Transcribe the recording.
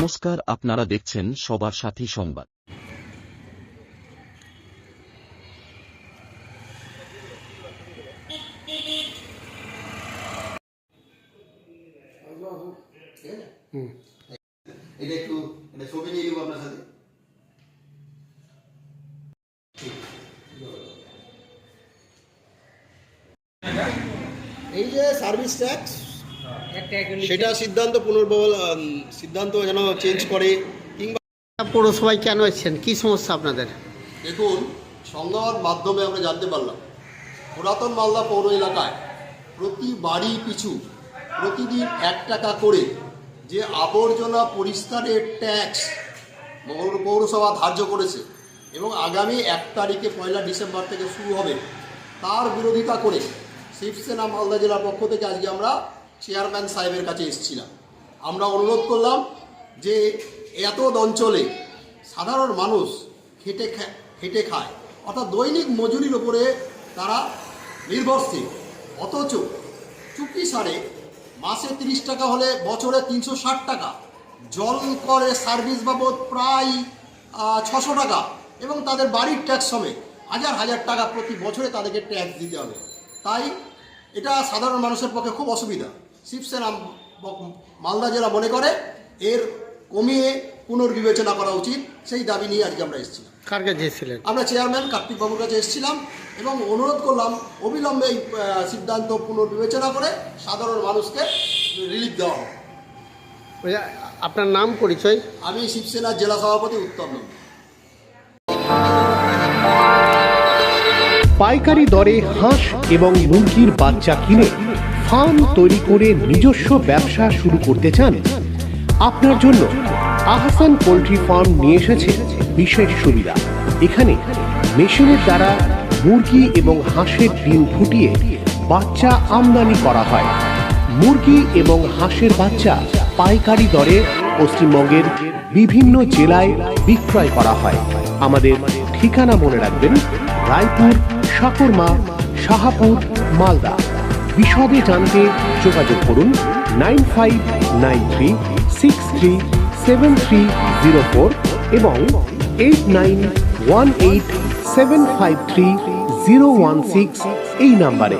নমস্কার আপনারা দেখছেন সবার সাথী সংবাদ। এটা একটু এটা ছবি নিয়ে নিব আপনার সাথে। এই যে সার্ভিস ট্যাক্স সেটা সিদ্ধান্ত পুনর্বল সিদ্ধান্ত যেন চেঞ্জ করে কিংবা পৌরসভায় কেন এসেছেন? কি সমস্যা আপনাদের? দেখুন সংবাদ মাধ্যমে আমরা জানতে পারলাম পুরাতন মালদা পৌর এলাকায় প্রতি বাড়ি পিছু প্রতিদিন এক টাকা করে যে আবর্জনা পরিষ্কারের ট্যাক্স পৌরসভা ধার্য করেছে এবং আগামী এক তারিখে পয়লা ডিসেম্বর থেকে শুরু হবে তার বিরোধিতা করে শিবসেনা মালদা জেলার পক্ষ থেকে আজকে আমরা চেয়ারম্যান সাহেবের কাছে এসেছিলাম। আমরা অনুরোধ করলাম যে এত অঞ্চলে সাধারণ মানুষ খেটে খেটে খায়। অর্থাৎ দৈনিক মজুরির ওপরে তারা নির্ভরশীল। অথচ চুক্তি সারে মাসে তিরিশ টাকা হলে বছরে তিনশো ষাট টাকা। জল করে সার্ভিস বাবদ প্রায় ছশো টাকা। এবং তাদের বাড়ির ট্যাক্স সমেত হাজার হাজার টাকা প্রতি বছরে তাদেরকে ট্যাক্স দিতে হবে। তাই এটা সাধারণ মানুষের পক্ষে খুব অসুবিধা। শিবসেনা মালদা জেলা মনে করে এর কমিয়ে পুনর্বিবেচনা করা উচিত সেই দাবি নিয়ে আজকে আমরা এসেছিলাম। কার কাছে এসেছিলেন? আমরা চেয়ারম্যান কার্তিক বাবুর কাছে এসেছিলাম এবং অনুরোধ করলাম অবিলম্বে এই সিদ্ধান্ত পুনর্বিবেচনা করে সাধারণ মানুষকে রিলিফ দেওয়া হোক। ওই আপনার নাম পরিচয়? আমি শিবসেনার জেলা সভাপতি উত্তম পাইকারি দরে হাঁস এবং মুরগির বাচ্চা কিনে ফার্ম তৈরি করে নিজস্ব ব্যবসা শুরু করতে চান? আপনার জন্য আহসান পোলট্রি ফার্ম নিয়ে এসেছে বিশেষ সুবিধা। এখানে মেশিনের দ্বারা মুরগি এবং হাঁসের ডিম ফুটিয়ে বাচ্চা আমদানি করা হয়। মুরগি এবং হাঁসের বাচ্চা পাইকারি দরে পশ্চিমবঙ্গের বিভিন্ন জেলায় বিক্রয় করা হয়। আমাদের ঠিকানা মনে রাখবেন, রায়পুর, সাকরমা, শাহাপুর, মালদা। বিশদে জানতে যোগাযোগ করুন nine five nine three six three seven three zero four এবং eight nine one eight seven five three zero one six এই নাম্বারে।